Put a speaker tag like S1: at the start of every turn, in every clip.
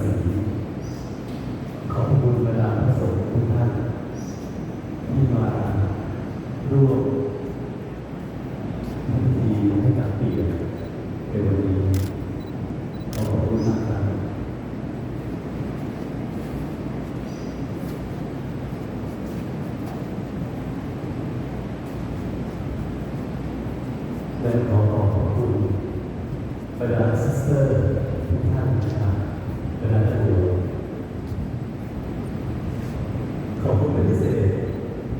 S1: สีขอบคุณบรรดาพระสงฆ์ทุกท่าน ที่มาร่วมพิธีให้กับเปียในวันนี้ขอขอบคุณมากครับและขอขอบคุณบรรดาซิสเตอร์ทุกท่านนะครับบรรดาครู ขอบคุณเป็นพิเศษ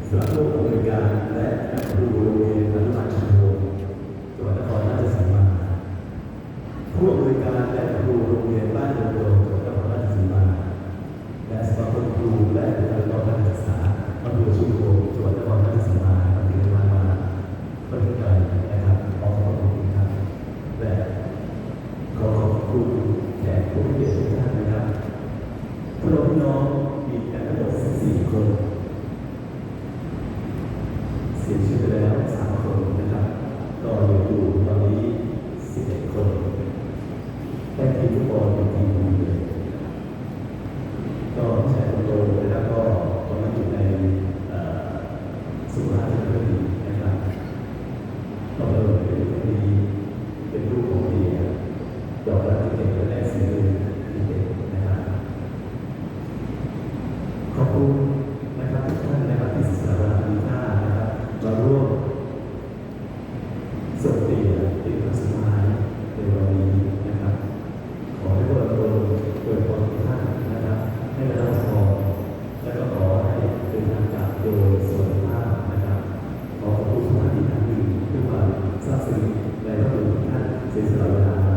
S1: สำหรับผู้อำนวยการและครูโรงเรียนอนุบาลชุมพงจังหวัดนครราชสีมาผู้อำนวยการและครูโรงเรียนบ้านเดินโดมจังหวัดนครราชสีมาและสมาคมครูและบุคลากรทางการศึกษาอำเภอชุมพงจังหวัดนครราชสีมาปฏิบัติมาปฏิบัติการนะครับขอขอบคุณครับและขอขอบคุณแขกผู้มีเกียรติทุกท่านนะครับพวกเราพี่น้อง คน เสียชีวิตไปแล้วสามคนนะครับก็อยู่ดูตอนนี้สิบเอ็ดคนแต่ทีทุกคนเป็นทีมเลยก็ใช้คอนโดนแล้วก็ตอนนั้อยู่ในสุราษฎร์ธานีนะครับต่อเดิมเป็นคดีเป็นรูปของดียอกรับที่เด็กและได้สิ่งหนึ่งที่เด็กนะครับขอบคุณ สติติปัสมาในวันนี้นะครับ ขอให้พวกเราเปิดความท่านนะครับ ให้เราพอและก็ขอให้เป็นทางกลับโดยสวัภาพนะครับ ขอขอบคุณทุกท่านที่ทำดีเพื่อความทราบซึ้งในพระคุณท่านเสียสละเวลา